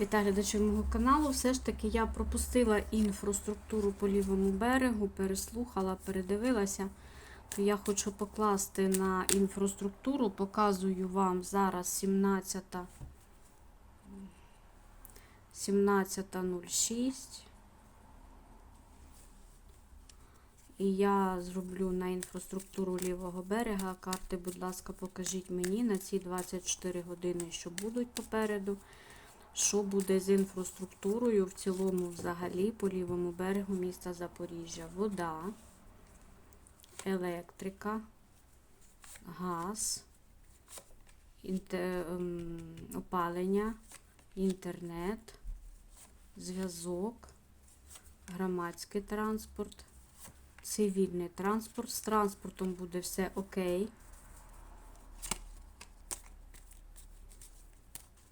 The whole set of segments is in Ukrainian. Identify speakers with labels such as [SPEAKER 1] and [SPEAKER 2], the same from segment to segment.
[SPEAKER 1] Вітаю глядачів мого каналу. Все ж таки я пропустила інфраструктуру по лівому берегу, переслухала, передивилася. То я хочу покласти на інфраструктуру. Показую вам зараз 17. 17.06. І я зроблю на інфраструктуру лівого берега. Карти, будь ласка, покажіть мені на ці 24 години, що будуть попереду. Що буде з інфраструктурою в цілому, взагалі, по лівому берегу міста Запоріжжя? Вода, електрика, газ, ем, опалення, інтернет, зв'язок, громадський транспорт, цивільний транспорт. З транспортом буде все окей.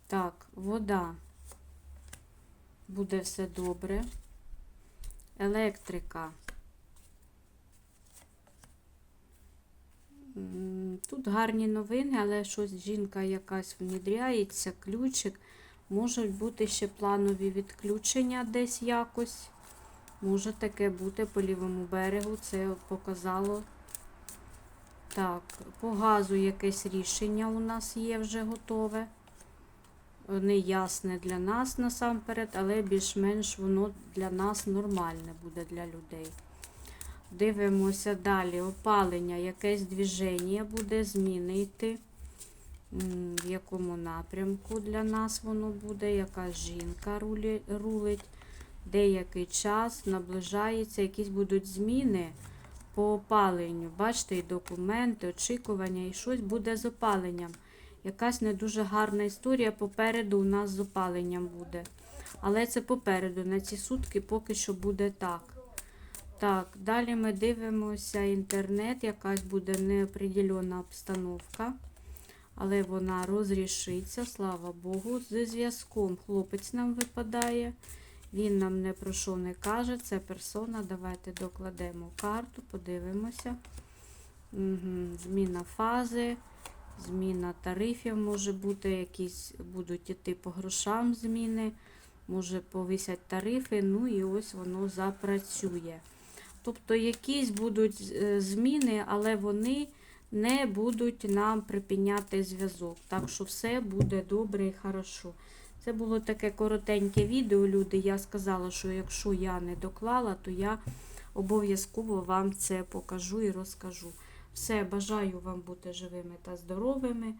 [SPEAKER 1] Так, вода. Буде все добре. Електрика. Тут гарні новини, але щось жінка якась внідряється, ключик. Можуть бути ще планові відключення десь якось. Може таке бути по лівому берегу. Це показало. Так, по газу якесь рішення у нас є вже готове неясне для нас насамперед, але більш-менш воно для нас нормальне буде для людей. Дивимося далі. Опалення, якесь движення буде, зміни йти. В якому напрямку для нас воно буде, яка жінка рулить, деякий час наближається, якісь будуть зміни по опаленню. Бачите, і документи, очікування, і щось буде з опаленням. Якась не дуже гарна історія попереду у нас з опаленням буде. Але це попереду. На ці сутки поки що буде так. Так, далі ми дивимося інтернет, якась буде неопределена обстановка. Але вона розрішиться, слава Богу. Зі зв'язком хлопець нам випадає. Він нам не про що не каже. Це персона. Давайте докладемо карту, подивимося. Угу. Зміна фази. Зміна тарифів може бути, якісь будуть іти по грошам зміни, може повисять тарифи, ну і ось воно запрацює. Тобто якісь будуть е, зміни, але вони не будуть нам припиняти зв'язок. Так що все буде добре і хорошо. Це було таке коротеньке відео, люди. Я сказала, що якщо я не доклала, то я обов'язково вам це покажу і розкажу. Все, бажаю вам бути живими та здоровими.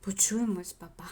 [SPEAKER 1] Почуємось, папа.